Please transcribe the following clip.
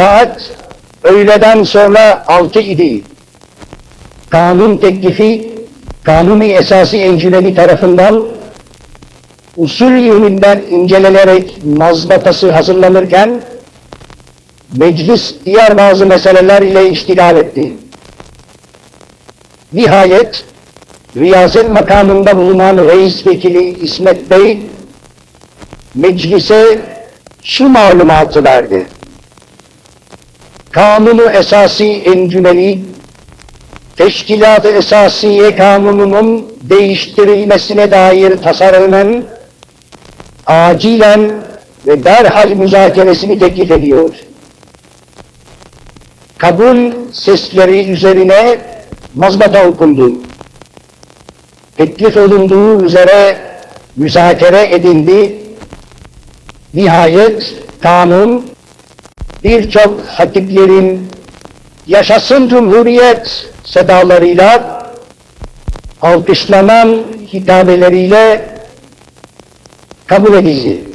Saat öğleden sonra altı idi. Kanun teklifi kanuni esası encileri tarafından usul yönünden incelenerek mazbatası hazırlanırken meclis diğer bazı meseleler ile iştigal etti. Nihayet riyazet makamında bulunan reis vekili İsmet Bey meclise şu malumatı verdi. Kanunu Esası Encümeli Teşkilat-ı Esasiye Kanunu'nun değiştirilmesine dair tasarının acilen ve derhal müzakeresini teklif ediyor. Kabul sesleri üzerine mazbata okundu. Teklif olunduğu üzere müzakere edildi. Nihayet kanun birçok hatiplerin yaşasın cumhuriyet sedalarıyla alkışlanan hitabeleriyle kabul edildi.